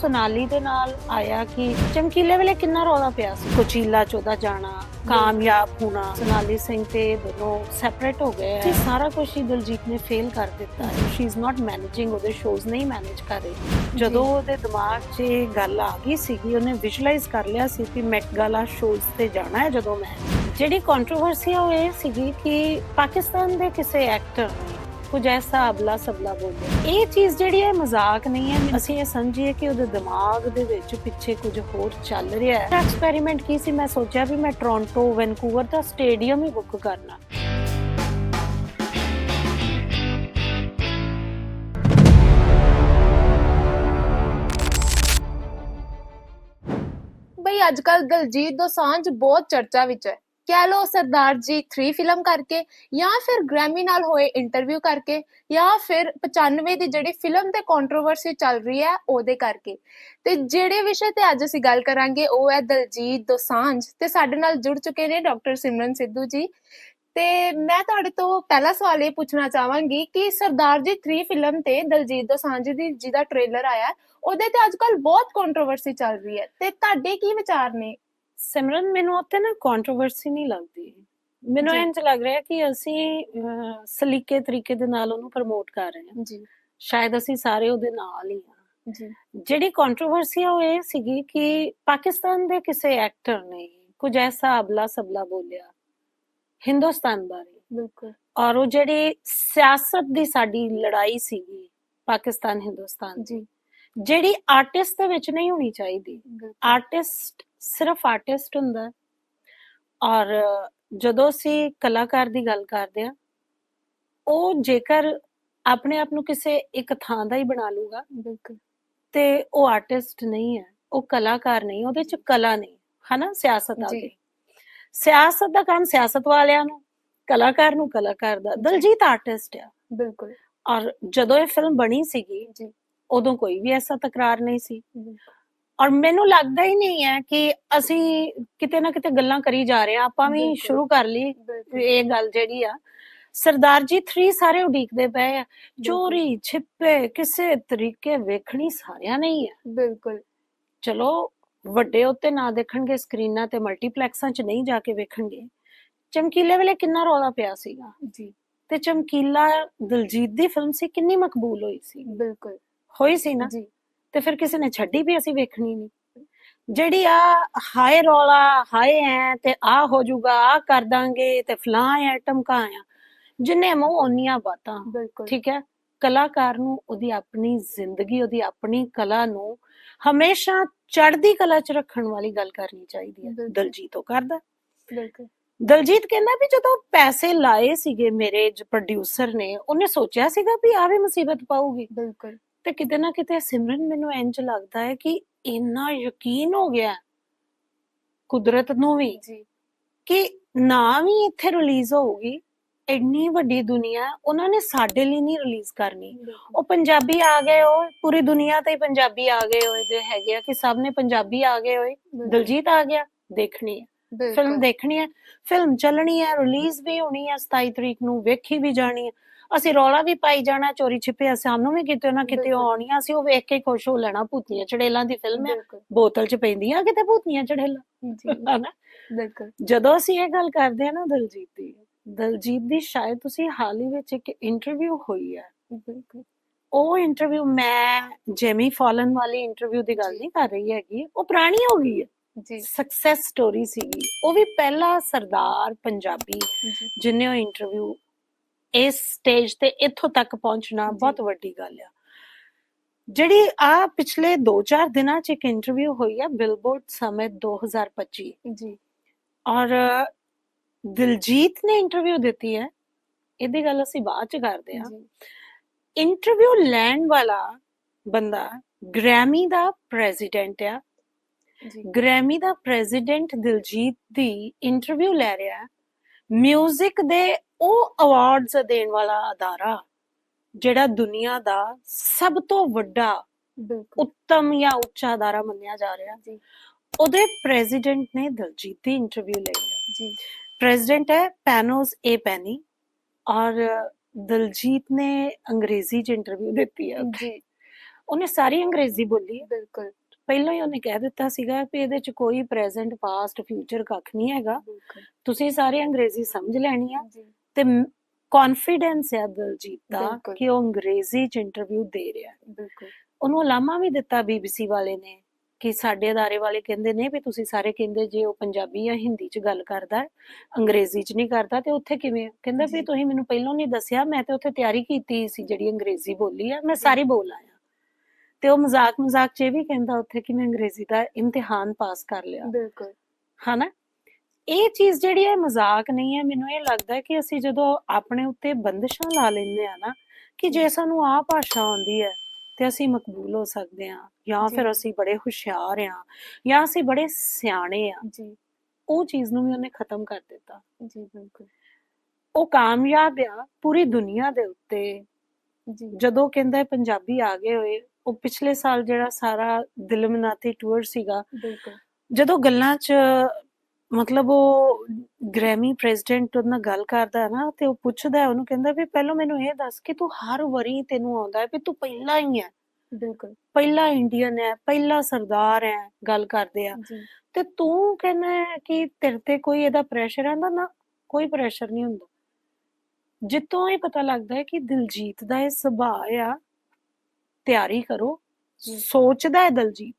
ਸੋਨਾਲੀ ਦੇ ਨਾਲ ਆਇਆ ਕਿ ਚਮਕੀਲੇ ਵੇਲੇ ਕਿੰਨਾ ਰੌਲਾ ਪਿਆ ਸੀ? ਕੋਚੀਲਾ ਚੋਦਾ ਜਾਣਾ ਕਾਮਯਾਬ ਹੋਣਾ। ਸੋਨਾਲੀ ਸਿੰਘ ਤੇ ਦੋਨੋਂ ਸੈਪਰੇਟ ਹੋ ਗਏ। ਹੈ ਸਾਰਾ ਕੁਝ ਹੀ ਦਿਲਜੀਤ ਨੇ ਫੇਲ ਕਰ ਦਿੱਤਾ। ਸ਼ੀ ਇਜ਼ ਨਾਟ ਮੈਨੇਜਿੰਗ ਉਹਦੇ ਸ਼ੋਜ਼ ਨਹੀਂ ਮੈਨੇਜ ਕਰ ਰਹੀ। ਜਦੋਂ ਉਹਦੇ ਦਿਮਾਗ 'ਚ ਇਹ ਗੱਲ ਆ ਗਈ ਸੀਗੀ ਉਹਨੇ ਵਿਜ਼ੂਅਲਾਈਜ਼ ਕਰ ਲਿਆ ਸੀ ਕਿ ਮੈਟ ਗਾਲਾ ਸ਼ੋਜ਼ ਤੇ ਜਾਣਾ ਹੈ ਜਦੋਂ ਮੈਂ। ਜਿਹੜੀ ਕੰਟਰੋਵਰਸੀ ਇਹ ਸੀਗੀ ਕਿ ਪਾਕਿਸਤਾਨ ਦੇ ਕਿਸੇ ਐਕਟਰ ਨੇ ਕੁਝ ਐਸਾ ਅਬਲਾ ਸਬਲਾ ਬੋਲੇ ਇਹ ਚੀਜ਼ ਜਿਹੜੀ ਹੈ ਮਜ਼ਾਕ ਨਹੀਂ ਹੈ। ਅਸੀਂ ਇਹ ਸਮਝੀਏ ਕਿ ਉਹਦੇ ਦਿਮਾਗ ਦੇ ਵਿੱਚ ਪਿੱਛੇ ਕੁਝ ਹੋਰ ਚੱਲ ਰਿਹਾ ਹੈ। ਐਕਸਪੈਰੀਮੈਂਟ ਕੀ ਸੀ? ਮੈਂ ਸੋਚਿਆ ਵੀ ਮੈਂ ਟੋਰਾਂਟੋ, ਵੈਨਕੂਵਰ ਦਾ ਸਟੇਡੀਅਮ ਹੀ ਬੁੱਕ ਕਰਨਾ। ਬਈ, ਅੱਜ ਕੱਲ ਦਲਜੀਤ ਦੋਸਾਂਝ ਬਹੁਤ ਚਰਚਾ ਵਿੱਚ ਹੈ। ਕਹਿ ਲੋ ਸਰਦਾਰ ਜੀ 3 ਫਿਲਮ ਕਰਕੇ ਜਾਂ ਫਿਰ ਗ੍ਰੈਮੀ ਨਾਲ ਹੋਏ ਇੰਟਰਵਿਊ ਕਰਕੇ ਜਾਂ ਫਿਰ 95 ਦੀ ਜਿਹੜੀ ਫਿਲਮ ਤੇ ਕੰਟਰੋਵਰਸੀ ਚੱਲ ਰਹੀ ਹੈ ਉਹਦੇ ਕਰਕੇ। ਤੇ ਜਿਹੜੇ ਵਿਸ਼ੇ ਤੇ ਅੱਜ ਅਸੀਂ ਗੱਲ ਕਰਾਂਗੇ ਉਹ ਹੈ ਦਲਜੀਤ ਦੋਸਾਂਝ ਤੇ ਸਾਡੇ ਨਾਲ ਜੁੜ ਚੁੱਕੇ ਨੇ ਡਾਕਟਰ ਸਿਮਰਨ ਸਿੱਧੂ ਜੀ। ਤੇ ਮੈਂ ਤੁਹਾਡੇ ਤੋਂ ਪਹਿਲਾ ਸਵਾਲ ਇਹ ਪੁੱਛਣਾ ਚਾਹਾਂਗੀ ਕਿ ਸਰਦਾਰ ਜੀ 3 ਫਿਲਮ ਤੇ ਦਲਜੀਤ ਦੋਸਾਂਝ ਦੀ ਜਿਹਦਾ ਟ੍ਰੇਲਰ ਆਇਆ, ਉਹਦੇ ਤੇ ਅੱਜ ਕੱਲ ਬਹੁਤ ਕੰਟਰੋਵਰਸੀ ਚੱਲ ਰਹੀ ਹੈ। ਤੇ ਤੁਹਾਡੇ ਕੀ ਵਿਚਾਰ ਨੇ? ਸਿਮਰਨ ਮੈਨੂੰ ਉੱਤੇ ਨਾ ਕੰਟਰੋਵਰਸੀ ਨਹੀਂ ਲੱਗਦੀ। ਮੈਨੂੰ ਜੀ। ਇੰਝ ਲੱਗ ਰਿਹਾ ਕਿ ਅਸੀਂ ਸਲੀਕੇ ਤਰੀਕੇ ਦੇ ਨਾਲ ਉਹਨੂੰ ਪ੍ਰਮੋਟ ਕਰ ਰਹੇ ਹਾਂ। ਜੀ। ਸ਼ਾਇਦ ਅਸੀਂ ਸਾਰੇ ਉਹਦੇ ਨਾਲ ਹੀ ਹਾਂ। ਜੀ। ਜਿਹੜੀ ਕੰਟਰੋਵਰਸੀ ਆ ਉਹ ਇਹ ਸੀਗੀ ਕਿ ਪਾਕਿਸਤਾਨ ਦੇ ਕਿਸੇ ਐਕਟਰ ਨੇ ਕੁਝ ਐਸਾ ਅਬਲਾ ਸਬਲਾ ਬੋਲਿਆ ਹਿੰਦੁਸਤਾਨ ਬਾਰੇ। ਬਿਲਕੁਲ। ਔਰ ਉਹ ਜਿਹੜੀ ਸਿਆਸਤ ਦੀ ਸਾਡੀ ਲੜਾਈ ਸੀਗੀ ਪਾਕਿਸਤਾਨ ਹਿੰਦੁਸਤਾਨ ਜੀ। ਜਿਹੜੀ ਆਰਟਿਸਟ ਦੇ ਵਿੱਚ ਨਹੀਂ ਹੋਣੀ ਚਾਹੀਦੀ। ਆਰਟਿਸਟ ਸਿਰਫ ਆਰਟਿਸਟ ਹੁੰਦਾ। ਔਰ ਜਦੋਂ ਅਸੀਂ ਕਲਾਕਾਰ ਦੀ ਗੱਲ ਕਰਦੇ ਆ ਉਹ ਜੇਕਰ ਆਪਣੇ ਆਪ ਨੂੰ ਕਿਸੇ ਇੱਕ ਥਾਂ ਦਾ ਹੀ ਬਣਾ ਲੂਗਾ ਬਿਲਕੁਲ। ਤੇ ਉਹ ਆਰਟਿਸਟ ਨਹੀਂ ਹੈ ਉਹ ਕਲਾਕਾਰ ਨਹੀਂ ਉਹਦੇ ਚ ਕਲਾ ਨਹੀਂ ਹਨਾ ਸਿਆਸਤ ਆ। ਗਈ। ਸਿਆਸਤ ਦਾ ਕੰਮ ਸਿਆਸਤ ਵਾਲਿਆਂ ਨੂੰ ਕਲਾਕਾਰ ਨੂੰ ਕਲਾਕਾਰ ਦਾ ਦਲਜੀਤ ਆਰਟਿਸਟ ਆ। ਬਿਲਕੁਲ। ਔਰ ਜਦੋਂ ਇਹ ਫਿਲਮ ਬਣੀ ਸੀਗੀ ਜੀ। ਉਦੋਂ ਕੋਈ ਵੀ ਐਸਾ ਤਕਰਾਰ ਨਹੀਂ ਸੀ। ਔਰ ਮੈਨੂੰ ਲੱਗਦਾ ਹੀ ਨਹੀਂ ਹੈ ਕਿ ਅਸੀਂ ਕਿਤੇ ਨਾ ਕਿਤੇ ਗੱਲਾਂ ਕਰੀ ਜਾ ਰਹੇ ਆ ਆਪਾਂ ਵੀ। ਸ਼ੁਰੂ ਕਰ ਲਈ ਇਹ ਗੱਲ ਜਿਹੜੀ ਆ। ਸਰਦਾਰ ਜੀ 3 ਸਾਰੇ ਉਡੀਕਦੇ ਪਏ ਆ। ਚੋਰੀ ਛਿੱਪੇ ਕਿਸੇ ਤਰੀਕੇ ਵੇਖਣੀ ਸਾਰਿਆਂ ਨੇ ਹੀ ਆ। ਬਿਲਕੁਲ। ਚਲੋ ਵੱਡੇ ਉੱਤੇ ਨਾ ਦੇਖਣਗੇ ਸਕਰੀਨਾਂ ਤੇ ਮਲਟੀਪਲੈਕਸਾਂ 'ਚ ਨਹੀਂ ਜਾ ਕੇ ਵੇਖਣਗੇ। ਚਮਕੀਲੇ ਵੇਲੇ ਕਿੰਨਾ ਰੌਲਾ ਪਿਆ ਸੀਗਾ। ਜੀ। ਤੇ ਚਮਕੀਲਾ ਦਿਲਜੀਤ ਦੀ ਫਿਲਮ ਸੀ ਕਿੰਨੀ ਮਕਬੂਲ ਹੋਈ ਸੀ। ਬਿਲਕੁਲ। ਹੋਈ ਸੀ ਨਾ? ਜੀ। ਤੇ ਫਿਰ ਕਿਸੇ ਨੇ ਛੱਡੀ ਵੀ ਅਸੀਂ ਵੇਖਣੀ ਨਹੀਂ ਜਿਹੜੀ ਆ ਹਾਏ ਰੌਲਾ ਹਾਏ ਐ ਤੇ ਆ ਹੋ ਜਾਊਗਾ ਆ ਕਰ ਦਾਂਗੇ ਤੇ ਫਲਾਂ ਐ ਟਮਕਾ ਆ ਜਿੰਨੇ ਮੂੰਹ ਓਨੀਆਂ ਬਾਤਾਂ। ਠੀਕ ਹੈ ਕਲਾਕਾਰ ਨੂੰ ਉਹਦੀ ਆਪਣੀ ਜ਼ਿੰਦਗੀ ਉਹਦੀ ਆਪਣੀ ਕਲਾ ਨੂੰ ਹਮੇਸ਼ਾ ਚੜ੍ਹਦੀ ਕਲਾ 'ਚ ਰੱਖਣ ਵਾਲੀ ਗੱਲ ਕਰਨੀ ਚਾਹੀਦੀ ਹੈ। ਦਲਜੀਤ ਉਹ ਕਰਦਾ। ਬਿਲਕੁਲ। ਦਲਜੀਤ ਕਹਿੰਦਾ ਵੀ ਜਦੋਂ ਪੈਸੇ ਲਾਏ ਸੀਗੇ ਮੇਰੇ ਪ੍ਰੋਡਿਊਸਰ ਨੇ ਉਹਨੇ ਸੋਚਿਆ ਸੀਗਾ ਵੀ ਆ ਵੀ ਮੁਸੀਬਤ ਪਾਊਗੀ। ਬਿਲਕੁਲ। ਤੇ ਕਿਤੇ ਨਾ ਕਿਤੇ ਸਿਮਰਨ ਮੈਨੂੰ ਇੰਜ ਲੱਗਦਾ ਹੈ ਕਿ ਇੰਨਾ ਯਕੀਨ ਹੋ ਗਿਆ ਕੁਦਰਤ ਨੂੰ ਵੀ ਜੀ। ਕਿ ਨਾ ਵੀ ਇੱਥੇ ਰਿਲੀਜ਼ ਹੋਊਗੀ ਇੰਨੀ ਵੱਡੀ ਦੁਨੀਆ ਉਹਨਾਂ ਨੇ ਸਾਡੇ ਲਈ ਨਹੀਂ ਰਿਲੀਜ਼ ਕਰਨੀ। ਉਹ ਪੰਜਾਬੀ ਆ ਗਏ ਉਹ ਪੂਰੀ ਦੁਨੀਆ ਤੇ ਪੰਜਾਬੀ ਆ ਗਏ ਹੋਏ ਦੇ ਹੈਗੇ ਆ ਕਿ ਸਭ ਨੇ ਪੰਜਾਬੀ ਆ ਗਏ ਹੋਏ। ਦਿਲਜੀਤ ਆ ਗਿਆ ਦੇਖਣੀ ਹੈ। ਫਿਲਮ ਦੇਖਣੀ ਹੈ ਫਿਲਮ ਚੱਲਣੀ ਹੈ ਰਿਲੀਜ਼ ਵੀ ਹੋਣੀ ਹੈ 27 ਤਰੀਕ ਨੂੰ ਵੇਖੀ ਵੀ ਜਾਣੀ ਹੈ। ਅਸੀਂ ਰੌਲਾ ਵੀ ਪਾਈ ਜਾਣਾ ਚੋਰੀ ਛਿਪੇ ਸਾਨੂੰ ਵੀ ਕਿਤੇ ਨਾ ਕਿਤੇ। ਆਉਣੀਆਂ ਅਸੀਂ ਉਹ ਵੇਖ ਕੇ ਖੁਸ਼ ਹੋ ਲੈਣਾ ਭੂਤੀਆਂ ਚੜੇਲਾਂ ਦੀ ਫਿਲਮ ਹੈ ਬੋਤਲ 'ਚ ਪੈਂਦੀਆਂ ਕਿਤੇ ਭੂਤੀਆਂ ਚੜੇਲਾਂ? ਜੀ। ਹਨਾ? ਬਿਲਕੁਲ। ਜਦੋਂ ਅਸੀਂ ਇਹ ਗੱਲ ਕਰਦੇ ਆ ਨਾ ਦਲਜੀਤ ਦੀ ਦਲਜੀਤ ਦੀ ਸ਼ਾਇਦ ਤੁਸੀਂ ਹਾਲ ਹੀ ਵਿੱਚ ਇੱਕ ਇੰਟਰਵਿਊ ਹੋਈ ਹੈ ਬਿਲਕੁਲ। ਉਹ ਇੰਟਰਵਿਊ ਮੈਂ ਜੈਮੀ ਫਾਲਨ ਵਾਲੀ ਇੰਟਰਵਿਊ ਦੀ ਗੱਲ। ਨਹੀਂ ਕਰ ਰਹੀ ਹੈਗੀ ਉਹ ਪੁਰਾਣੀ ਹੋ ਗਈ ਹੈ। ਜੀ। ਸਕਸੈਸ ਸਟੋਰੀ ਸੀਗੀ। ਉਹ ਵੀ ਪਹਿਲਾ ਸਰਦਾਰ ਪੰਜਾਬੀ ਜਿਨੇ ਉਹ ਇੰਟਰਵਿਊ ਇਸ ਸਟੇਜ ਤੇ ਇੱਥੋਂ ਤੱਕ ਪਹੁੰਚਣਾ। ਬਹੁਤ ਵੱਡੀ ਗੱਲ ਆ। ਜਿਹੜੀ ਆ ਪਿਛਲੇ 2-4 ਦਿਨਾਂ ਚ ਇੱਕ ਇੰਟਰਵਿਊ ਹੋਈ ਆ ਬਿਲਬੋਰਡ ਸਮਿਟ 2025 ਜੀ। ਔਰ ਦਿਲਜੀਤ ਨੇ ਇੰਟਰਵਿਊ ਦਿੱਤੀ ਹੈ। ਇਹਦੀ ਗੱਲ ਅਸੀਂ ਬਾਅਦ ਚ ਕਰਦੇ ਜੀ। ਇੰਟਰਵਿਊ ਲੈਣ ਵਾਲਾ ਬੰਦਾ ਗ੍ਰੈਮੀ ਦਾ ਪ੍ਰੈਜ਼ੀਡੈਂਟ ਆ। ਗ੍ਰੈਮੀ ਦਾ ਪ੍ਰੈਜ਼ੀਡੈਂਟ ਦਿਲਜੀਤ ਦੀ ਇੰਟਰਵਿਊ ਲੈ ਰਿਹਾ। ਹੈ 뮤직 ਦੇ ਉਹ ਅਵਾਰਡਸ ਦੇਣ ਵਾਲਾ ਅਦਾਰਾ ਜਿਹੜਾ ਦੁਨੀਆ ਦਾ ਸਭ ਤੋਂ ਵੱਡਾ ਉੱਤਮ ਜਾਂ ਉੱਚਾ ਅਦਾਰਾ ਮੰਨਿਆ ਜਾ ਰਿਹਾ ਜੀ। ਉਹਦੇ ਪ੍ਰੈਜ਼ੀਡੈਂਟ ਨੇ ਦਲਜੀਤ ਦੀ ਇੰਟਰਵਿਊ ਲਈ ਜੀ। ਪ੍ਰੈਜ਼ੀਡੈਂਟ ਹੈ ਪੈਨੋਸ ਏ ਪੈਨੀ ਔਰ ਦਲਜੀਤ ਨੇ ਅੰਗਰੇਜ਼ੀ 'ਚ ਇੰਟਰਵਿਊ ਦਿੱਤੀ ਹੈ। ਜੀ। ਉਹਨੇ ਸਾਰੀ ਅੰਗਰੇਜ਼ੀ ਬੋਲੀ ਬਿਲਕੁਲ। ਪਹਿਲਾਂ ਹੀ ਉਹਨੇ ਕਹਿ ਦਿੱਤਾ ਸੀਗਾ ਕਿ ਇਹਦੇ 'ਚ ਕੋਈ ਪ੍ਰੈਜ਼ੈਂਟ ਪਾਸਟ ਫਿਊਚਰ ਕੱਖ ਨਹੀਂ ਹੈਗਾ। ਤੁਸੀਂ ਸਾਰੇ ਅੰਗਰੇਜ਼ੀ ਸਮਝ ਲੈਣੀ ਆ। ਤੇ ਕੌਨਫੀਡੈਂਸ ਹੈ ਦਲਜੀਤ ਦਾ। ਕਿ ਉਹ ਅੰਗਰੇਜ਼ੀ ਚ ਇੰਟਰਵਿਊ ਦੇ ਰਿਹਾ ਹੈ। ਬਿਲਕੁਲ। ਉਹਨੂੰ ਲਾਮਾ ਵੀ ਦਿੱਤਾ ਬੀਬੀਸੀ ਵਾਲੇ ਨੇ ਕਿ ਸਾਡੇ ਅਦਾਰੇ ਵਾਲੇ ਕਹਿੰਦੇ ਨੇ ਵੀ ਤੁਸੀਂ ਸਾਰੇ ਕਹਿੰਦੇ ਜੇ ਉਹ ਪੰਜਾਬੀ ਜਾਂ ਹਿੰਦੀ ਚ ਗੱਲ ਕਰਦਾ ਹੈ ਅੰਗਰੇਜ਼ੀ ਚ ਨਹੀਂ ਕਰਦਾ ਤੇ ਉੱਥੇ ਕਿਵੇਂ ਕਹਿੰਦਾ ਵੀ। ਤੁਸੀਂ ਮੈਨੂੰ ਪਹਿਲਾਂ ਨਹੀਂ ਦੱਸਿਆ ਮੈਂ ਤੇ ਉੱਥੇ ਤਿਆਰੀ ਕੀਤੀ ਸੀ ਜਿਹੜੀ ਅੰਗਰੇਜ਼ੀ ਬੋਲੀ ਆ ਮੈਂ ਸਾਰੀ ਬੋਲ ਆਇਆ। ਤੇ ਉਹ ਮਜ਼ਾਕ ਮਜ਼ਾਕ ਚ ਇਹ ਵੀ ਕਹਿੰਦਾ ਉੱਥੇ ਕਿ ਮੈਂ ਅੰਗਰੇਜ਼ੀ ਦਾ ਇਮਤਿਹਾਨ ਪਾਸ ਕਰ ਲਿਆ। ਬਿਲਕੁਲ। ਹਨਾ? ਇਹ ਚੀਜ਼ ਜਿਹੜੀ ਹੈ ਮਜ਼ਾਕ ਨਹੀਂ ਹੈ। ਮੈਨੂੰ ਇਹ ਲੱਗਦਾ ਕਿ ਅਸੀਂ ਜਦੋਂ ਆਪਣੇ ਉੱਤੇ ਬੰਦਸ਼ਾਂ ਲਾ ਲੈਂਦੇ ਆ ਨਾ ਕਿ ਜੇ ਸਾਨੂੰ ਆਹ ਭਾਸ਼ਾ ਆਉਂਦੀ ਹੈ ਤੇ ਅਸੀਂ ਮਕਬੂਲ ਹੋ ਸਕਦੇ ਆ ਜਾਂ ਫਿਰ। ਅਸੀਂ ਬੜੇ ਹੁਸ਼ਿਆਰ ਆ ਜਾਂ ਅਸੀਂ ਬੜੇ ਸਿਆਣੇ ਆ ਜੀ। ਉਹ ਚੀਜ਼ ਨੂੰ ਵੀ ਉਹਨੇ ਖਤਮ ਕਰ ਦਿੱਤਾ। ਜੀ ਬਿਲਕੁਲ। ਉਹ ਕਾਮਯਾਬ ਆ ਪੂਰੀ ਦੁਨੀਆ ਦੇ ਉੱਤੇ। ਜੀ। ਜਦੋਂ ਕਹਿੰਦਾ ਪੰਜਾਬੀ ਆ ਗਏ ਹੋਏ ਉਹ ਪਿਛਲੇ ਸਾਲ ਜਿਹੜਾ ਸਾਰਾ ਦਿਲਮਨਾਤੀ ਟੂਰ ਸੀਗਾ ਬਿਲਕੁਲ। ਜਦੋਂ ਗੱਲਾਂ 'ਚ ਮਤਲਬ ਉਹ ਗ੍ਰੈਮੀ ਪ੍ਰੈਜ਼ੀਡੈਂਟ ਉਹਦੇ ਨਾਲ ਗੱਲ ਕਰਦਾ ਹੈ ਨਾ ਤੇ ਉਹ ਪੁੱਛਦਾ ਹੈ ਉਹਨੂੰ ਕਹਿੰਦਾ ਵੀ ਪਹਿਲਾਂ ਮੈਨੂੰ ਇਹ ਦੱਸ ਕਿ ਤੂੰ ਹਰ ਵਾਰੀ ਤੈਨੂੰ ਆਉਂਦਾ ਹੈ ਵੀ ਤੂੰ ਪਹਿਲਾ ਹੀ ਹੈ। ਬਿਲਕੁਲ। ਪਹਿਲਾ ਇੰਡੀਅਨ ਹੈ ਪਹਿਲਾ ਸਰਦਾਰ ਹੈ ਗੱਲ ਕਰਦੇ ਆ। ਤੇ ਤੂੰ ਕਹਿੰਦਾ ਹੈ ਕਿ ਤੇਰੇ ਤੇ ਕੋਈ ਇਹਦਾ ਪ੍ਰੈਸ਼ਰ ਆਂਦਾ ਨਾ ਕੋਈ ਪ੍ਰੈਸ਼ਰ ਨਹੀਂ ਹੁੰਦਾ। ਜਿੱਤੋਂ ਇਹ ਪਤਾ ਲੱਗਦਾ ਹੈ ਕਿ ਦਿਲਜੀਤ ਦਾ ਇਹ ਸੁਭਾਅ ਆ ਤਿਆਰੀ ਕਰੋ। ਸੋਚਦਾ ਹੈ ਦਿਲਜੀਤ।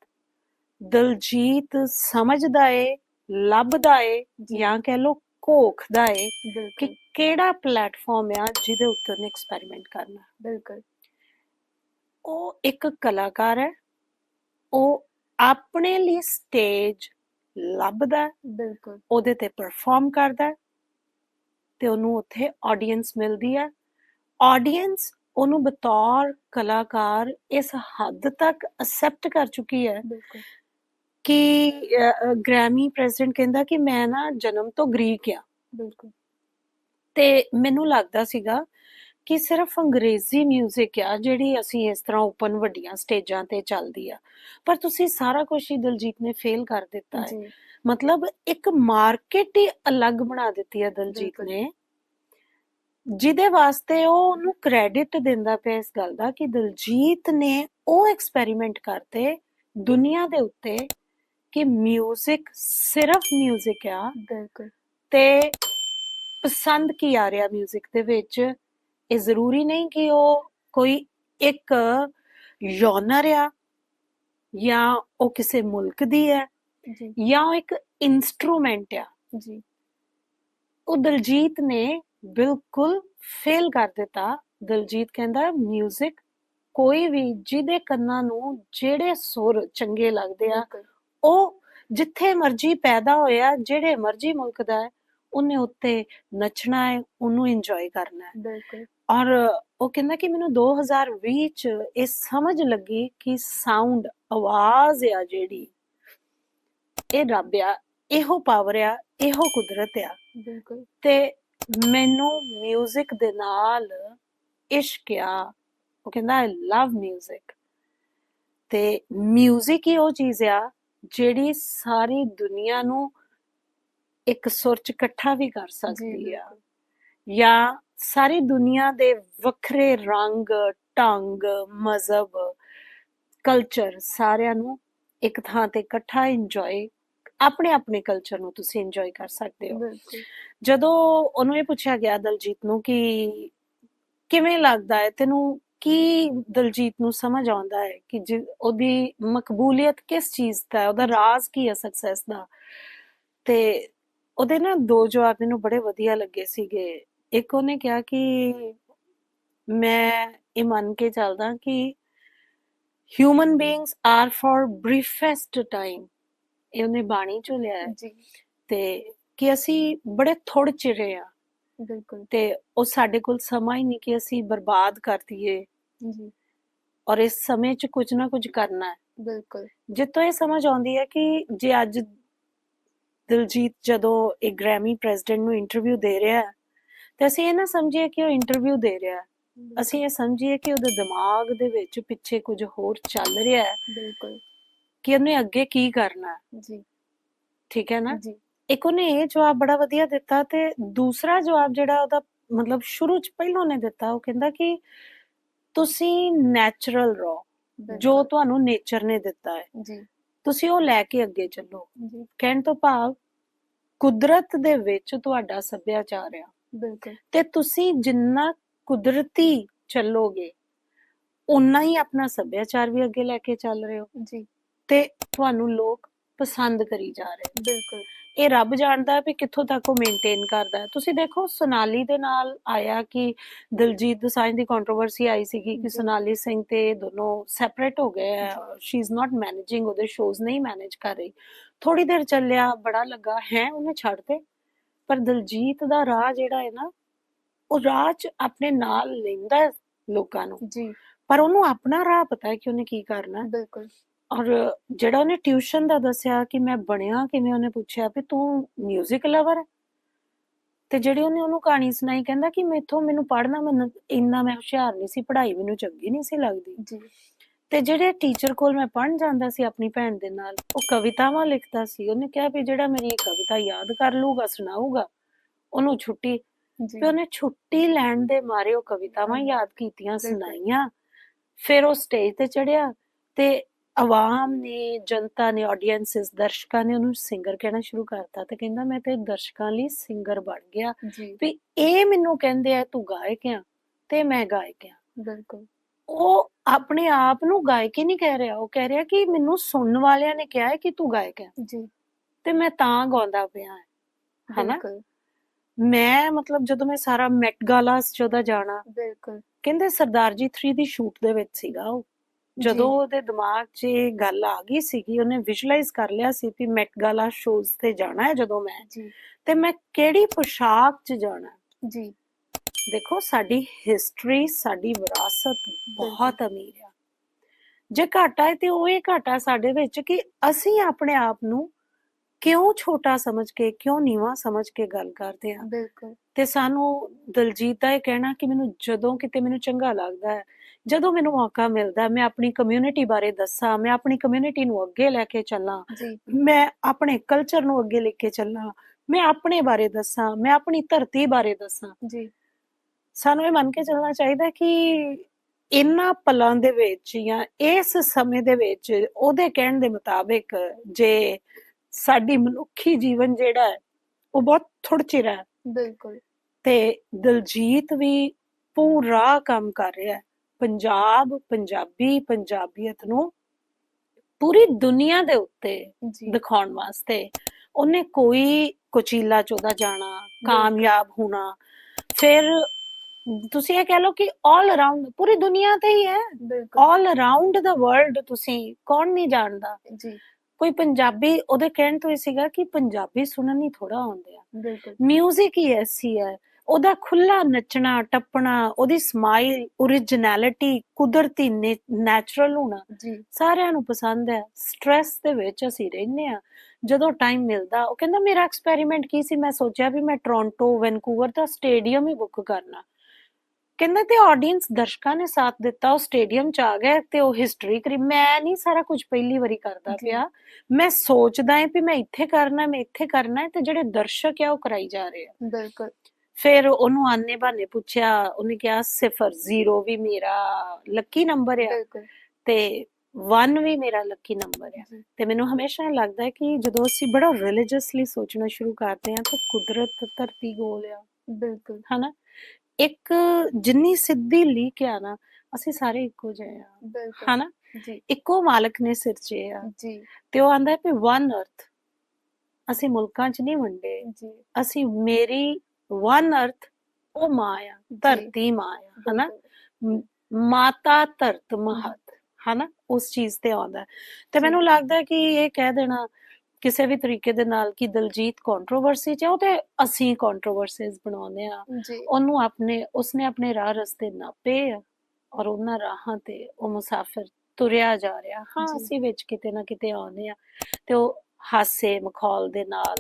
ਦਿਲਜੀਤ ਸਮਝਦਾ ਏ ਲੱਭਦਾ ਏ ਜਾਂ ਕਹਿ ਲੋ ਘੋਖਦਾ ਏ ਕਿ ਕਿਹੜਾ ਪਲੇਟਫਾਰਮ ਆ ਜਿਹਦੇ ਉੱਤੇ ਉਹਨੇ ਐਕਸਪੈਰੀਮੈਂਟ ਕਰਨਾ। ਬਿਲਕੁਲ। ਉਹ ਇੱਕ ਕਲਾਕਾਰ ਹੈ। ਉਹ ਆਪਣੇ ਲਈ ਸਟੇਜ ਲੱਭਦਾ ਬਿਲਕੁਲ। ਉਹਦੇ ਤੇ ਪਰਫਾਰਮ ਕਰਦਾ ਤੇ ਉਹਨੂੰ ਉੱਥੇ ਆਡੀਅנס ਮਿਲਦੀ ਹੈ। ਆਡੀਅנס ਉਹਨੂੰ ਬਤੌਰ ਕਲਾਕਾਰ ਇਸ ਹੱਦ ਤੱਕ ਅਕਸੈਪਟ ਕਰ ਚੁੱਕੀ ਹੈ ਕਿ ਗ੍ਰੈਮੀ ਪ੍ਰੈਜ਼ੀਡੈਂਟ ਕਹਿੰਦਾ ਕਿ ਮੈਂ ਨਾ ਜਨਮ ਤੋਂ ਗ੍ਰੀਕ ਆ। ਬਿਲਕੁਲ। ਤੇ ਮੈਨੂੰ ਲੱਗਦਾ ਸੀਗਾ ਕਿ ਸਿਰਫ ਅੰਗਰੇਜ਼ੀ 뮤직 ਆ ਜਿਹੜੀ ਅਸੀਂ ਇਸ ਤਰ੍ਹਾਂ ਓਪਨ ਵੱਡੀਆਂ ਸਟੇਜਾਂ ਤੇ ਚੱਲਦੀ ਆ। ਪਰ ਤੁਸੀਂ ਸਾਰਾ ਕੁਝ ਹੀ ਦਿਲਜੀਤ ਨੇ ਫੇਲ ਕਰ ਦਿੱਤਾ ਹੈ। ਮਤਲਬ ਇੱਕ ਮਾਰਕੀਟ ਹੀ ਅਲੱਗ ਬਣਾ ਦਿੱਤੀ ਹੈ ਦਿਲਜੀਤ। ਨੇ। ਜਿਹਦੇ ਵਾਸਤੇ ਉਹ ਉਹਨੂੰ ਕ੍ਰੈਡਿਟ ਦਿੰਦਾ ਪਿਆ ਇਸ ਗੱਲ ਦਾ ਕਿ ਦਿਲਜੀਤ ਨੇ ਉਹ ਐਕਸਪੈਰੀਮੈਂਟ ਕਰਤੇ ਦੁਨੀਆ ਦੇ ਉੱਤੇ ਕਿ 뮤직 ਸਿਰਫ 뮤직 ਆ ਬਿਲਕੁਲ ਤੇ ਪਸੰਦ ਕੀ ਆ ਰਿਹਾ 뮤직 ਦੇ ਵਿੱਚ ਇਹ ਜ਼ਰੂਰੀ ਨਹੀਂ ਕਿ ਉਹ ਕੋਈ ਇੱਕ ਜਨਰ ਆ ਜਾਂ ਉਹ ਕਿਸੇ ਮੁਲਕ ਦੀ ਹੈ ਜੀ ਜਾਂ ਉਹ ਇੱਕ ਇਨਸਟਰੂਮੈਂਟ ਆ ਜੀ ਉਹ ਦਲਜੀਤ ਨੇ ਬਿਲਕੁਲ ਫੇਲ ਕਰ ਦਿੱਤਾ ਦਲਜੀਤ ਕਹਿੰਦਾ 뮤직 ਕੋਈ ਵੀ ਜਿਹਦੇ ਕੰਨਾਂ ਨੂੰ ਜਿਹੜੇ ਸੁਰ ਚੰਗੇ ਲੱਗਦੇ ਆ ਬਿਲਕੁਲ ਉਹ ਜਿੱਥੇ ਮਰਜ਼ੀ ਪੈਦਾ ਹੋਇਆ ਜਿਹੜੇ ਮਰਜ਼ੀ ਮੁਲਕ ਦਾ ਹੈ ਉਹਨੇ ਉੱਤੇ ਨੱਚਣਾ ਹੈ ਉਹਨੂੰ ਇੰਜੋਏ ਕਰਨਾ ਹੈ ਬਿਲਕੁਲ ਔਰ ਉਹ ਕਹਿੰਦਾ ਕਿ ਮੈਨੂੰ 2020 ਚ ਇਹ ਸਮਝ ਲੱਗੀ ਕਿ ਸਾਊਂਡ ਆਵਾਜ਼ ਆ ਜਿਹੜੀ ਇਹ ਰੱਬ ਆ ਇਹੋ ਪਾਵਰ ਆ ਇਹੋ ਕੁਦਰਤ ਆ ਬਿਲਕੁਲ ਤੇ ਮੈਨੂੰ 뮤직 ਦੇ ਨਾਲ ਇਸ਼ਕ ਆ ਉਹ ਕਹਿੰਦਾ ਆਈ ਲਵ 뮤직 ਤੇ 뮤직 ਹੀ ਉਹ ਚੀਜ਼ ਆ ਜਿਹੜੀ ਸਾਰੀ ਦੁਨੀਆ ਨੂੰ ਇੱਕ ਸੁਰ ਚ ਇਕੱਠਾ ਵੀ ਕਰ ਸਕਦੀ ਆ। ਜਾਂ ਸਾਰੀ ਦੁਨੀਆ ਦੇ ਵੱਖਰੇ ਰੰਗ ਢੰਗ ਮਜ਼ਹਬ ਕਲਚਰ ਸਾਰਿਆਂ ਨੂੰ ਇੱਕ ਥਾਂ ਤੇ ਇਕੱਠਾ ਇੰਜੋਏ ਆਪਣੇ ਆਪਣੇ ਕਲਚਰ ਨੂੰ ਤੁਸੀਂ ਇੰਜੋਏ ਕਰ ਸਕਦੇ ਹੋ। ਜਦੋਂ ਉਹਨੂੰ ਇਹ ਪੁੱਛਿਆ ਗਿਆ ਦਲਜੀਤ ਨੂੰ ਕਿ ਕਿਵੇਂ ਲੱਗਦਾ ਹੈ ਤੈਨੂੰ ਕੀ ਦਲਜੀਤ ਨੂੰ ਸਮਝ ਆਉਂਦਾ ਹੈ ਕਿ ਉਹਦੀ ਮਕਬੂਲੀਅਤ ਕਿਸ ਚੀਜ਼ ਦਾ ਹੈ? ਉਹਦਾ ਰਾਜ਼ ਕੀ ਹੈ ਸਕਸੈਸ ਦਾ? ਤੇ ਉਹਦੇ ਨਾ ਦੋ ਜਵਾਬ ਮੈਨੂੰ ਬੜੇ ਵਧੀਆ ਲੱਗੇ ਸੀਗੇ। ਇੱਕ ਉਹਨੇ ਕਿਹਾ ਕਿ ਮੈਂ ਇਹ ਮੰਨ ਕੇ ਚੱਲਦਾ ਕਿ human beings are for briefest time ਇਹ ਉਹਨੇ ਬਾਣੀ ਚੋਂ ਲਿਆ ਹੈ। ਜੀ। ਤੇ ਕਿ ਅਸੀਂ ਬੜੇ ਥੋੜ ਚਿਰੇ ਆ ਬਿਲਕੁਲ। ਤੇ ਉਹ ਸਾਡੇ ਕੋਲ ਸਮਾਂ ਹੀ ਨਹੀਂ ਕਿ ਅਸੀਂ ਬਰਬਾਦ ਕਰ ਦਈਏ। ਜੀ। ਔਰ ਇਸ ਸਮੇਂ 'ਚ ਕੁਝ ਨਾ ਕੁਝ ਕਰਨਾ ਹੈ। ਬਿਲਕੁਲ। ਜਿੱਤੋਂ ਇਹ ਸਮਝ ਆਉਂਦੀ ਹੈ ਕਿ ਜੇ ਅੱਜ ਦਿਲਜੀਤ ਜਦੋਂ ਇੱਕ ਗ੍ਰੈਮੀ ਪ੍ਰੈਜ਼ੀਡੈਂਟ ਨੂੰ ਇੰਟਰਵਿਊ ਦੇ ਰਿਹਾ ਹੈ ਤੇ ਅਸੀਂ ਇਹ ਨਾ ਸਮਝੀਏ ਕਿ ਉਹ ਇੰਟਰਵਿਊ ਦੇ ਰਿਹਾ ਹੈ। ਅਸੀਂ ਇਹ ਸਮਝੀਏ ਕਿ ਉਹਦੇ ਦਿਮਾਗ ਦੇ ਵਿੱਚ ਪਿੱਛੇ ਕੁਝ ਹੋਰ ਚੱਲ ਰਿਹਾ ਹੈ ਬਿਲਕੁਲ। ਕਿ ਉਹਨੇ ਅੱਗੇ ਕੀ ਕਰਨਾ ਹੈ। ਜੀ। ਠੀਕ ਹੈ ਨਾ? ਜੀ। ਇੱਕ ਉਹਨੇ ਇਹ ਜਵਾਬ ਬੜਾ ਵਧੀਆ ਦਿੱਤਾ ਤੇ ਦੂਸਰਾ ਜਵਾਬ ਜਿਹੜਾ ਉਹਦਾ ਮਤਲਬ ਸ਼ੁਰੂ ਚ ਪਹਿਲਾਂ ਉਹਨੇ ਦਿੱਤਾ ਉਹ ਕਹਿੰਦਾ ਕਿ ਤੁਸੀਂ ਨੈਚੁਰਲ ਰਹੋ ਜੋ। ਤੁਹਾਨੂੰ ਨੇਚਰ ਨੇ ਦਿੱਤਾ ਹੈ। ਜੀ। ਤੁਸੀਂ ਉਹ ਲੈ ਕੇ ਅੱਗੇ ਚੱਲੋ। ਜੀ। ਕਹਿਣ ਤੋਂ ਭਾਵ ਕੁਦਰਤ ਦੇ ਵਿੱਚ ਤੁਹਾਡਾ ਸੱਭਿਆਚਾਰ ਆ। ਬਿਲਕੁਲ। ਤੇ ਤੁਸੀਂ ਜਿੰਨਾ ਕੁਦਰਤੀ ਚੱਲੋਗੇ ਉਨਾ ਹੀ ਆਪਣਾ ਸੱਭਿਆਚਾਰ ਵੀ ਅੱਗੇ ਲੈ ਕੇ ਚੱਲ ਰਹੇ ਹੋ। ਜੀ। ਤੇ ਤੁਹਾਨੂੰ ਲੋਕ ਪਸੰਦ ਕਰੀ ਜਾ ਰਹੇ ਬਿਲਕੁਲ। ਇਹ ਰੱਬ ਜਾਣਦਾ ਹੈ ਵੀ ਕਿੱਥੋਂ ਤੱਕ ਉਹ ਮੇਨਟੇਨ ਕਰਦਾ ਹੈ। ਤੁਸੀਂ ਦੇਖੋ ਸੋਨਾਲੀ ਦੇ ਨਾਲ ਆਇਆ ਕਿ ਦਿਲਜੀਤ ਦੋਸਾਂਝ ਦੀ ਕੰਟਰੋਵਰਸੀ ਆਈ ਸੀਗੀ ਕਿ। ਸੋਨਾਲੀ ਸਿੰਘ ਤੇ ਦੋਨੋਂ ਸੈਪਰੇਟ ਹੋ ਗਏ ਹੈ। ਸ਼ੀ ਇਜ਼ ਨਾਟ ਮੈਨੇਜਿੰਗ ਉਹਦੇ ਸ਼ੋਜ਼ ਨਹੀਂ ਮੈਨੇਜ ਕਰ ਰਹੀ। ਥੋੜੀ ਦੇਰ ਚੱਲਿਆ ਬੜਾ ਲੱਗਾ ਹੈ ਉਹਨੇ ਛੱਡਤੇ ਪਰ ਦਿਲਜੀਤ ਦਾ ਰਾਹ ਜਿਹੜਾ ਹੈ ਨਾ ਉਹ ਰਾਹ 'ਚ ਆਪਣੇ ਨਾਲ ਲੈਂਦਾ ਲੋਕਾਂ ਨੂੰ। ਜੀ। ਪਰ ਉਹਨੂੰ ਆਪਣਾ ਰਾਹ ਪਤਾ ਹੈ ਕਿ ਉਹਨੇ ਕੀ ਕਰਨਾ ਹੈ। ਬਿਲਕੁਲ। ਔਰ ਜਿਹੜਾ ਉਹਨੇ ਟਿਊਸ਼ਨ ਦਾ ਦੱਸਿਆ ਕਿ ਮੈਂ ਬਣਿਆ ਕਿਵੇਂ ਉਹਨੇ ਪੁੱਛਿਆ ਵੀ ਤੂੰ 뮤직 ਲਵਰ ਹੈ? ਤੇ ਜਿਹੜੀ ਉਹਨੇ ਉਹਨੂੰ ਕਹਾਣੀ ਸੁਣਾਈ ਕਹਿੰਦਾ ਕਿ ਮੈਥੋਂ ਮੈਨੂੰ ਪੜ੍ਹਨਾ ਮੈਨੂੰ ਇੰਨਾ ਮੈਂ ਹੁਸ਼ਿਆਰ ਨਹੀਂ ਸੀ ਪੜ੍ਹਾਈ ਮੈਨੂੰ ਚੰਗੀ ਨਹੀਂ ਸੀ ਲੱਗਦੀ। ਜੀ। ਤੇ ਜਿਹੜੇ ਟੀਚਰ ਕੋਲ ਮੈਂ ਪੜ੍ਹਨ ਜਾਂਦਾ ਸੀ ਆਪਣੀ ਭੈਣ ਦੇ ਨਾਲ ਉਹ ਕਵਿਤਾਵਾਂ ਲਿਖਦਾ ਸੀ। ਉਹਨੇ ਕਿਹਾ ਵੀ ਜਿਹੜਾ ਮੇਰੀ ਇਹ ਕਵਿਤਾ ਯਾਦ ਕਰ ਲੂਗਾ ਸੁਣਾਊਗਾ ਉਹਨੂੰ ਛੁੱਟੀ ਤੇ ਉਹਨੇ ਛੁੱਟੀ ਲੈਣ ਦੇ ਮਾਰੇ ਉਹ ਕਵਿਤਾਵਾਂ ਯਾਦ ਕੀਤੀਆਂ। ਸੁਣਾਈਆਂ। ਫਿਰ ਉਹ ਸਟੇਜ ਤੇ ਚੜਿਆ ਤੇ ਆਵਾਮ ਨੇ ਜਨਤਾ ਨੇ ਆਡੀਅנਸਸ ਦਰਸ਼ਕਾਂ ਨੇ ਉਹਨੂੰ ਸਿੰਗਰ ਕਹਿਣਾ ਸ਼ੁਰੂ ਕਰਤਾ ਤੇ ਕਹਿੰਦਾ ਮੈਂ ਤੇ ਦਰਸ਼ਕਾਂ ਲਈ ਸਿੰਗਰ ਬਣ ਗਿਆ। ਵੀ ਇਹ ਮੈਨੂੰ ਕਹਿੰਦੇ ਆ ਤੂੰ ਗਾਇਕ ਆ ਤੇ ਮੈਂ ਗਾਇਕ ਆ। ਬਿਲਕੁਲ। ਉਹ ਆਪਣੇ ਆਪ ਨੂੰ ਗਾਇਕ ਹੀ ਨਹੀਂ ਕਹਿ ਰਿਹਾ। ਉਹ ਕਹਿ ਰਿਹਾ ਕਿ ਮੈਨੂੰ ਸੁਣਨ ਵਾਲਿਆਂ ਨੇ ਕਿਹਾ ਹੈ ਕਿ ਤੂੰ ਗਾਇਕ ਹੈ ਜੀ। ਤੇ ਮੈਂ ਤਾਂ ਗਾਉਂਦਾ ਪਿਆ ਹਾਂ। ਹਨਾ? ਮੈਂ ਮਤਲਬ ਜਦੋਂ ਮੈਂ ਸਾਰਾ ਮੈਟ ਗਾਲਾਸ ਜਦੋਂ ਜਾਣਾ ਬਿਲਕੁਲ। ਕਹਿੰਦੇ ਸਰਦਾਰ ਜੀ 3 ਦੀ ਸ਼ੂਟ ਦੇ ਵਿੱਚ ਸੀਗਾ ਉਹ। ਜਦੋਂ ਉਹਦੇ ਦਿਮਾਗ 'ਚ ਇਹ ਗੱਲ ਆ ਗਈ ਸੀਗੀ ਉਹਨੇ ਵਿਜ਼ੂਅਲਾਈਜ਼ ਕਰ ਲਿਆ ਸੀ ਕਿ ਮੈਟ ਗਾਲਾ ਸ਼ੋਜ਼ ਤੇ ਜਾਣਾ ਹੈ ਜਦੋਂ ਮੈਂ ਜੀ। ਤੇ ਮੈਂ ਕਿਹੜੀ ਪੋਸ਼ਾਕ 'ਚ ਜਾਣਾ ਹੈ। ਜੀ। ਦੇਖੋ ਸਾਡੀ ਹਿਸਟਰੀ ਸਾਡੀ ਵਿਰਾਸਤ ਬਹੁਤ ਅਮੀਰ ਆ। ਜੇ ਘਾਟਾ ਹੈ ਤੇ ਉਹ ਇਹ ਘਾਟਾ ਸਾਡੇ ਵਿੱਚ ਕਿ ਅਸੀਂ ਆਪਣੇ ਆਪ ਨੂੰ ਕਿਉਂ ਛੋਟਾ ਸਮਝ ਕੇ ਕਿਉਂ ਨੀਵਾ ਸਮਝ ਕੇ ਗੱਲ ਕਰਦੇ ਹਾਂ। ਬਿਲਕੁਲ। ਤੇ ਸਾਨੂੰ ਦਲਜੀਤ ਦਾ ਇਹ ਕਹਿਣਾ ਕਿ ਮੈਨੂੰ ਜਦੋਂ ਕਿਤੇ ਮੈਨੂੰ ਚੰਗਾ ਲੱਗਦਾ ਹੈ ਜਦੋਂ ਮੈਨੂੰ ਮੌਕਾ ਮਿਲਦਾ ਮੈਂ ਆਪਣੀ ਕਮਿਊਨਿਟੀ ਬਾਰੇ ਦੱਸਾਂ ਮੈਂ ਆਪਣੀ ਕਮਿਊਨਿਟੀ ਨੂੰ ਅੱਗੇ ਲੈ ਕੇ ਚੱਲਾਂ ਮੈਂ ਆਪਣੇ ਕਲਚਰ ਨੂੰ ਅੱਗੇ ਲੈ ਕੇ ਚੱਲਾਂ ਮੈਂ ਆਪਣੇ ਬਾਰੇ ਦੱਸਾਂ ਮੈਂ ਆਪਣੀ ਧਰਤੀ ਬਾਰੇ ਦੱਸਾਂ। ਜੀ। ਸਾਨੂੰ ਇਹ ਮੰਨ ਕੇ ਚੱਲਣਾ ਚਾਹੀਦਾ ਕਿ ਇਨ੍ਹਾਂ ਪਲਾਂ ਦੇ ਵਿੱਚ ਜਾਂ ਇਸ ਸਮੇਂ ਦੇ ਵਿੱਚ ਉਹਦੇ ਕਹਿਣ ਦੇ ਮੁਤਾਬਿਕ ਜੇ ਸਾਡੀ ਮਨੁੱਖੀ ਜੀਵਨ ਜਿਹੜਾ ਹੈ ਉਹ ਬਹੁਤ ਥੋੜਚਿਰਾ ਹੈ। ਬਿਲਕੁਲ। ਤੇ ਦਿਲਜੀਤ ਵੀ ਪੂਰਾ ਕੰਮ ਕਰ ਰਿਹਾ ਹੈ। ਪੰਜਾਬ ਪੰਜਾਬੀ ਪੰਜਾਬੀਅਤ ਨੂੰ ਪੂਰੀ ਦੁਨੀਆ ਦੇ ਉੱਤੇ ਦਿਖਾਉਣ ਵਾਸਤੇ ਉਹਨੇ ਕੋਈ ਕੁਚੀਲਾ ਚੋਦਾ ਜਾਣਾ ਕਾਮਯਾਬ ਹੋਣਾ। ਫਿਰ ਤੁਸੀਂ ਇਹ ਕਹਿ ਲਓ ਕਿ 올 ਅਰਾਊਂਡ ਪੂਰੀ ਦੁਨੀਆ ਤੇ ਹੀ ਹੈ। 올 ਅਰਾਊਂਡ ਦਾ ਵਰਲਡ ਤੁਸੀਂ ਕੌਣ ਨਹੀਂ ਜਾਣਦਾ। ਜੀ। ਕੋਈ ਪੰਜਾਬੀ ਉਹਦੇ ਕਹਿਣ ਤੋਂ ਇਹ ਸੀਗਾ ਕਿ ਪੰਜਾਬੀ ਸੁਣਨ ਹੀ ਥੋੜਾ ਆਉਂਦੇ ਆ। ਬਿਲਕੁਲ। ਮਿਊਜ਼ਿਕ ਹੀ ਐਸੀ ਹੈ। ਉਹਦਾ ਖੁੱਲਾ ਨੱਚਣਾ ਟੱਪਣਾ ਉਹਦੀ ਸਮਾਈਲ origignality ਕੁਦਰਤੀ ਨੈਚੁਰਲ ਹੋਣਾ ਸਾਰਿਆਂ ਨੂੰ ਪਸੰਦ ਹੈ। ਸਟ्रेस ਦੇ ਵਿੱਚ ਅਸੀਂ ਰਹਿੰਦੇ ਆ ਜਦੋਂ ਟਾਈਮ ਮਿਲਦਾ ਉਹ ਕਹਿੰਦਾ ਮੇਰਾ ਐਕਸਪੈਰੀਮੈਂਟ ਕੀ ਸੀ? ਮੈਂ ਸੋਚਿਆ ਵੀ ਮੈਂ ਟੋਰਾਂਟੋ ਵੈਨਕੂਵਰ ਦਾ ਸਟੇਡੀਅਮ ਹੀ ਬੁੱਕ ਕਰਨਾ। ਕਹਿੰਦਾ ਤੇ ਆਡੀਅנס ਦਰਸ਼ਕਾਂ ਨੇ ਸਾਥ ਦਿੱਤਾ ਉਹ ਸਟੇਡੀਅਮ ਚ ਆ ਗਏ ਤੇ ਉਹ ਹਿਸਟਰੀ ਕਰੀ। ਮੈਂ ਨਹੀਂ ਸਾਰਾ ਕੁਝ ਪਹਿਲੀ ਵਾਰੀ ਕਰਦਾ ਪਿਆ। ਮੈਂ ਸੋਚਦਾ ਹਾਂ ਕਿ ਮੈਂ ਇੱਥੇ ਕਰਨਾ ਮੈਂ ਇੱਥੇ ਕਰਨਾ ਤੇ ਜਿਹੜੇ ਦਰਸ਼ਕ ਆ ਉਹ ਕਰਾਈ ਜਾ ਰਹੇ ਆ। ਬਿਲਕੁਲ। ਫਿਰ ਉਹਨੂੰ ਆਨੇ ਬਾਨੇ ਪੁੱਛਿਆ ਉਹਨੇ ਕਿਹਾ 0 0 ਵੀ ਮੇਰਾ ਲੱਕੀ ਨੰਬਰ ਹੈ ਤੇ 1 ਵੀ ਮੇਰਾ ਲੱਕੀ ਨੰਬਰ ਹੈ। ਤੇ ਮੈਨੂੰ ਹਮੇਸ਼ਾ ਲੱਗਦਾ ਹੈ ਕਿ ਜਦੋਂ ਅਸੀਂ ਬੜਾ ਰਿਲੀਜੀਅਸਲੀ ਸੋਚਣਾ ਸ਼ੁਰੂ ਕਰਦੇ ਹਾਂ ਤਾਂ ਕੁਦਰਤ ਧਰਤੀ ਗੋਲ ਆ। ਬਿਲਕੁਲ। ਹਨਾ? ਇੱਕ ਜਿੰਨੀ ਸਿੱਧੀ ਲੀਕ ਆ ਨਾ ਅਸੀਂ ਸਾਰੇ ਇੱਕੋ ਜਿਹੇ ਆ। ਬਿਲਕੁਲ। ਹਨਾ? ਜੀ। ਇੱਕੋ ਮਾਲਕ ਨੇ ਸਿਰਜੇ ਆ। ਜੀ। ਤੇ ਉਹ ਆਂਦਾ ਹੈ ਕਿ ਵਨ ਅਰਥ ਅਸੀਂ ਮੁਲਕਾਂ 'ਚ ਨਹੀਂ ਵੰਡੇ। ਜੀ। ਅਸੀਂ ਮੇਰੀ ਵਨ ਅਰਥ ਉਹ ਮਾਂ ਆ ਧਰਤੀ ਮਾਂ ਆ ਹਨਾ ਮਾਤਾ ਧਰਤ ਮਹਤ ਹਨਾ ਉਸ ਚੀਜ਼ ਤੇ ਆਉਂਦਾ। ਤੇ। ਮੈਨੂੰ ਲੱਗਦਾ ਕਿ ਇਹ ਕਹਿ ਦੇਣਾ ਕਿਸੇ ਵੀ ਤਰੀਕੇ ਦੇ ਨਾਲ ਕਿ ਦਲਜੀਤ ਕੰਟਰੋਵਰਸੀ ਚ ਉਹ ਤੇ ਅਸੀਂ ਕੰਟਰੋਵਰਸੀਜ਼ ਬਣਾਉਂਦੇ ਆ ਉਹਨੂੰ ਆਪਣੇ ਉਸਨੇ ਆਪਣੇ ਰਾਹ ਰਸਤੇ ਨਾਪੇ ਆ ਔਰ ਉਹਨਾਂ ਰਾਹਾਂ ਤੇ ਉਹ ਮੁਸਾਫਿਰ ਤੁਰਿਆ ਜਾ ਰਿਹਾ ਹਾਂ। ਅਸੀਂ ਵਿੱਚ ਕਿਤੇ ਨਾ ਕਿਤੇ ਆਉਂਦੇ ਆ ਤੇ ਉਹ ਹਾਸੇ ਮਖੌਲ ਦੇ ਨਾਲ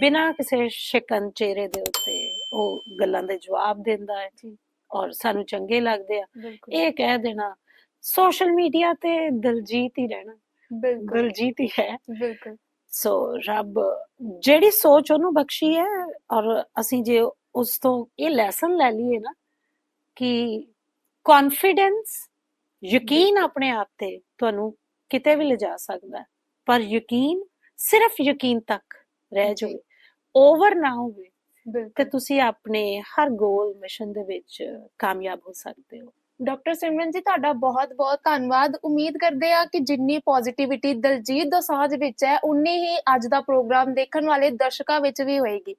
ਬਿਨਾਂ ਕਿਸੇ ਸ਼ਿਕਨ ਚਿਹਰੇ ਦੇ ਉੱਤੇ ਉਹ ਗੱਲਾਂ ਦੇ ਜਵਾਬ ਦਿੰਦਾ ਹੈ ਜੀ। ਔਰ ਸਾਨੂੰ ਚੰਗੇ ਲੱਗਦੇ ਆ। ਇਹ ਕਹਿ ਦੇਣਾ ਸੋਸ਼ਲ ਮੀਡੀਆ ਤੇ ਦਿਲਜੀਤ ਹੀ ਰਹਿਣਾ। ਬਿਲਕੁਲ। ਦਿਲਜੀਤ ਹੀ ਹੈ। ਬਿਲਕੁਲ। ਸੋ ਰੱਬ ਜਿਹੜੀ ਸੋਚ ਉਹਨੂੰ ਬਖਸ਼ੀ ਹੈ ਔਰ ਅਸੀਂ ਜੇ ਉਸ ਤੋਂ ਇਹ ਲੈਸਨ ਲੈ ਲਈਏ ਨਾ ਕਿ ਕੌਨਫੀਡੈਂਸ ਯਕੀਨ ਆਪਣੇ ਆਪ ਤੇ ਤੁਹਾਨੂੰ ਕਿਤੇ ਵੀ ਲਿਜਾ ਸਕਦਾ ਪਰ ਯਕੀਨ ਸਿਰਫ ਯਕੀਨ ਤੱਕ। ਰਹਿ। ਜਾਵੇ ਓਵਰ ਨਾ ਹੋਵੇ ਤੇ ਤੁਸੀਂ ਆਪਣੇ ਹਰ ਗੋਲ ਮਿਸ਼ਨ ਦੇ ਵਿੱਚ ਕਾਮਯਾਬ ਹੋ ਸਕਦੇ ਹੋ ਡਾਕਟਰ ਸਿਮਰਨ ਜੀ, ਤੁਹਾਡਾ ਬਹੁਤ-ਬਹੁਤ ਧੰਨਵਾਦ। ਉਮੀਦ ਕਰਦੇ ਆ ਕਿ ਜਿੰਨੀ ਪੋਜ਼ਿਟਿਵਿਟੀ ਦਲਜੀਤ ਦੋਸਾਂਝ ਵਿੱਚ ਹੈ, ਉਨੀ ਹੀ ਅੱਜ ਦਾ ਪ੍ਰੋਗਰਾਮ ਦੇਖਣ ਵਾਲੇ ਦਰਸ਼ਕਾਂ ਵਿੱਚ ਵੀ ਹੋਏਗੀ।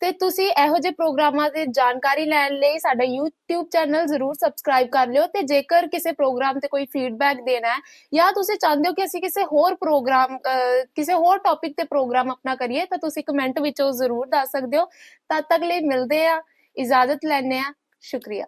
ਤੇ ਤੁਸੀਂ ਇਹੋ ਜਿਹੇ ਪ੍ਰੋਗਰਾਮਾਂ ਦੀ ਜਾਣਕਾਰੀ ਲੈਣ ਲਈ ਸਾਡਾ YouTube ਚੈਨਲ ਜ਼ਰੂਰ ਸਬਸਕ੍ਰਾਈਬ ਕਰ ਲਿਓ ਤੇ ਜੇਕਰ ਕਿਸੇ ਪ੍ਰੋਗਰਾਮ ਤੇ ਕੋਈ ਫੀਡਬੈਕ ਦੇਣਾ ਹੈ ਜਾਂ ਤੁਸੀਂ ਚਾਹੁੰਦੇ ਹੋ ਕਿ ਅਸੀਂ ਕਿਸੇ ਹੋਰ ਪ੍ਰੋਗਰਾਮ ਕਿਸੇ ਹੋਰ ਟੌਪਿਕ ਤੇ ਪ੍ਰੋਗਰਾਮ ਆਪਣਾ ਕਰੀਏ, ਤਾਂ ਤੁਸੀਂ ਕਮੈਂਟ ਵਿੱਚ ਉਹ ਜ਼ਰੂਰ ਦੱਸ ਸਕਦੇ ਹੋ। ਤਦ ਤੱਕ ਲਈ ਮਿਲਦੇ ਆ ਇਜਾਜ਼ਤ ਲੈਣੇ ਆ ਸ਼ੁਕਰੀਆ।